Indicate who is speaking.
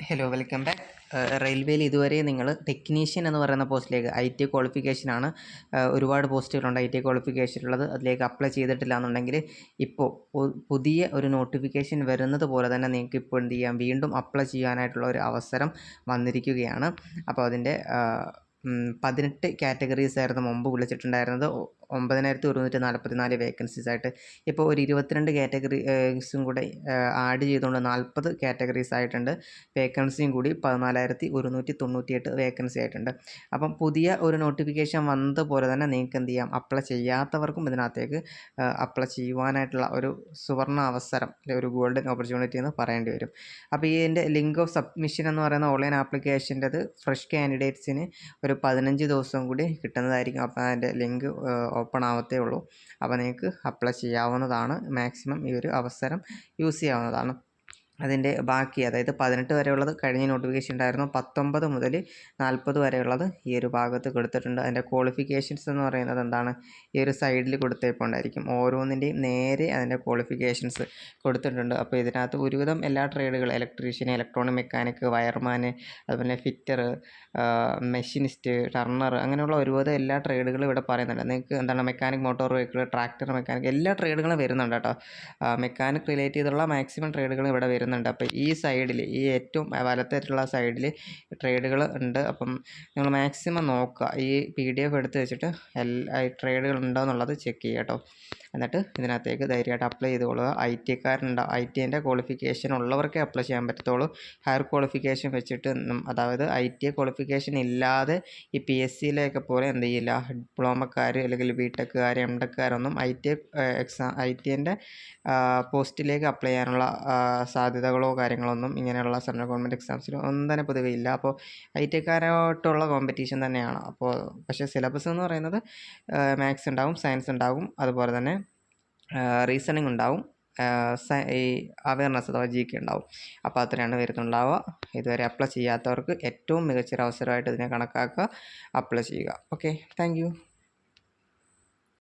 Speaker 1: Hello welcome back റെയിൽവേയിൽ ഇതുവരെ നിങ്ങൾ ടെക്നീഷ്യൻ എന്ന് പറയുന്ന പോസ്റ്റിലേക്ക് ഐ ടി ക്വാളിഫിക്കേഷനാണ് ഒരുപാട് പോസ്റ്റുകളുണ്ട് ഐ ടി ക്വാളിഫിക്കേഷൻ ഉള്ളത്. അതിലേക്ക് അപ്ലൈ ചെയ്തിട്ടില്ല എന്നുണ്ടെങ്കിൽ ഇപ്പോൾ പുതിയ ഒരു നോട്ടിഫിക്കേഷൻ വരുന്നത് പോലെ തന്നെ നിങ്ങൾക്ക് ഇപ്പോൾ എന്ത് ചെയ്യാം? വീണ്ടും അപ്ലൈ ചെയ്യാനായിട്ടുള്ള ഒരു അവസരം വന്നിരിക്കുകയാണ്. അപ്പോൾ അതിന്റെ പതിനെട്ട് കാറ്റഗറീസ് ആയിരുന്നു മുമ്പ് വിളിച്ചിട്ടുണ്ടായിരുന്നത്. ഒമ്പതിനായിരത്തി ഒരുന്നൂറ്റി നാൽപ്പത്തി നാല് വേക്കൻസീസ് ആയിട്ട്. ഇപ്പോൾ ഒരു ഇരുപത്തിരണ്ട് കാറ്റഗറീസും കൂടെ ആഡ് ചെയ്തുകൊണ്ട് നാൽപ്പത് കാറ്റഗറീസ് ആയിട്ടുണ്ട്. വേക്കൻസിയും കൂടി പതിനാലായിരത്തി ഒരുന്നൂറ്റി തൊണ്ണൂറ്റിയെട്ട് വേക്കൻസി ആയിട്ടുണ്ട്. അപ്പം പുതിയ ഒരു നോട്ടിഫിക്കേഷൻ വന്നതുപോലെ തന്നെ നിങ്ങൾക്ക് എന്ത് ചെയ്യാം? അപ്ലൈ ചെയ്യാത്തവർക്കും ഇതിനകത്തേക്ക് അപ്ലൈ ചെയ്യുവാനായിട്ടുള്ള ഒരു സുവർണ അവസരം ഒരു ഗോൾഡൻ ഓപ്പർച്യൂണിറ്റി എന്ന് പറയേണ്ടി വരും. അപ്പോൾ ഇതിന്റെ ലിങ്ക് ഓഫ് സബ്മിഷൻ എന്ന് പറയുന്ന ഓൺലൈൻ ആപ്ലിക്കേഷന്റെത് ഫ്രഷ് കാൻഡിഡേറ്റ്സിന് ഒരു പതിനഞ്ച് ദിവസം കൂടി കിട്ടുന്നതായിരിക്കും. അപ്പോൾ അതിന്റെ ലിങ്ക് ഓപ്പൺ ആവത്തേ ഉള്ളൂ. അപ്പോൾ നിങ്ങൾക്ക് അപ്ലൈ ചെയ്യാവുന്നതാണ്. മാക്സിമം ഈ ഒരു അവസരം യൂസ് ചെയ്യാവുന്നതാണ്. അതിന്റെ ബാക്കി അതായത് പതിനെട്ട് വരെയുള്ളത് കഴിഞ്ഞ നോട്ടിഫിക്കേഷൻ ഉണ്ടായിരുന്നു. പത്തൊമ്പത് മുതൽ നാൽപ്പത് വരെയുള്ളത് ഈ ഒരു ഭാഗത്ത് കൊടുത്തിട്ടുണ്ട്. അതിന്റെ ക്വാളിഫിക്കേഷൻസ് എന്ന് പറയുന്നത് എന്താണ്? ഈ ഒരു സൈഡിൽ കൊടുത്തേപ്പോണ്ടായിരിക്കും ഓരോന്നിന്റെയും നേരെ അതിന്റെ ക്വാളിഫിക്കേഷൻസ് കൊടുത്തിട്ടുണ്ട്. അപ്പോൾ ഇതിനകത്ത് ഒരുവിധം എല്ലാ ട്രേഡുകൾ ഇലക്ട്രീഷ്യൻ ഇലക്ട്രോണിക് മെക്കാനിക് വയർമാൻ അതുപോലെ ഫിറ്റർ മെഷീനിസ്റ്റ് ടർണർ അങ്ങനെയുള്ള ഒരുപാട് എല്ലാ ട്രേഡുകളും ഇവിടെ പറയുന്നുണ്ട്. നിങ്ങൾക്ക് എന്താണ്? Mechanic motor vehicle tractor mechanic എല്ലാ ട്രേഡുകളും വരുന്നുണ്ട് കേട്ടോ. മെക്കാനിക് റിലേറ്റ് ചെയ്തുള്ള മാക്സിമം ട്രേഡുകളും ഇവിടെ വരുന്നുണ്ട്. വരുന്നുണ്ട് അപ്പോൾ ഈ സൈഡിൽ ഈ ഏറ്റവും വലത്തായിട്ടുള്ള സൈഡിൽ ട്രേഡുകൾ ഉണ്ട്. അപ്പം നിങ്ങൾ മാക്സിമം നോക്കുക. ഈ പി ഡി എഫ് എടുത്ത് വെച്ചിട്ട് എല്ലാ ട്രേഡുകൾ ഉണ്ടോ എന്നുള്ളത് ചെക്ക് ചെയ്യുക കേട്ടോ. എന്നിട്ട് ഇതിനകത്തേക്ക് ധൈര്യമായിട്ട് അപ്ലൈ ചെയ്തോളുക. ഐ ടിക്കാരുണ്ടാവും ഐ ടിന്റെ ക്വാളിഫിക്കേഷൻ ഉള്ളവർക്കേ അപ്ലൈ ചെയ്യാൻ പറ്റത്തുള്ളൂ. ഹയർ ക്വാളിഫിക്കേഷൻ വെച്ചിട്ട് അതായത് ഐ ടി ക്വാളിഫിക്കേഷൻ ഇല്ലാതെ ഈ പി എസ് സിയിലേക്ക് പോലെ എന്ത് ചെയ്യില്ല. ഡിപ്ലോമക്കാർ അല്ലെങ്കിൽ ബി ടെക്കുകാർ എം ടെക്കുകാരൊന്നും ഐ ടി എക്സാം ഐ ടിന്റെ പോസ്റ്റിലേക്ക് അപ്ലൈ ചെയ്യാനുള്ള സാധ്യതകളോ കാര്യങ്ങളൊന്നും ഇങ്ങനെയുള്ള സെൻട്രൽ ഗവൺമെന്റ് എക്സാംസിൽ ഒന്നും തന്നെ പൊതുവെ ഇല്ല അപ്പോൾ ഐ ടിക്കാരോട്ടുള്ള കോമ്പറ്റീഷൻ തന്നെയാണ്. അപ്പോൾ പക്ഷേ സിലബസ് എന്ന് പറയുന്നത് മാത്സ് ഉണ്ടാവും സയൻസ് ഉണ്ടാവും അതുപോലെ തന്നെ റീസണിങ് ഉണ്ടാവും ഈ അവയർനെസ് അഥവാ ജി കെ ഉണ്ടാവും. അപ്പോൾ അത്രയാണ് വരുന്നുണ്ടാവുക. ഇതുവരെ അപ്ലൈ ചെയ്യാത്തവർക്ക് ഏറ്റവും മികച്ചൊരു അവസരമായിട്ട് ഇതിനെ കണക്കാക്കുക അപ്ലൈ ചെയ്യുക. Okay thank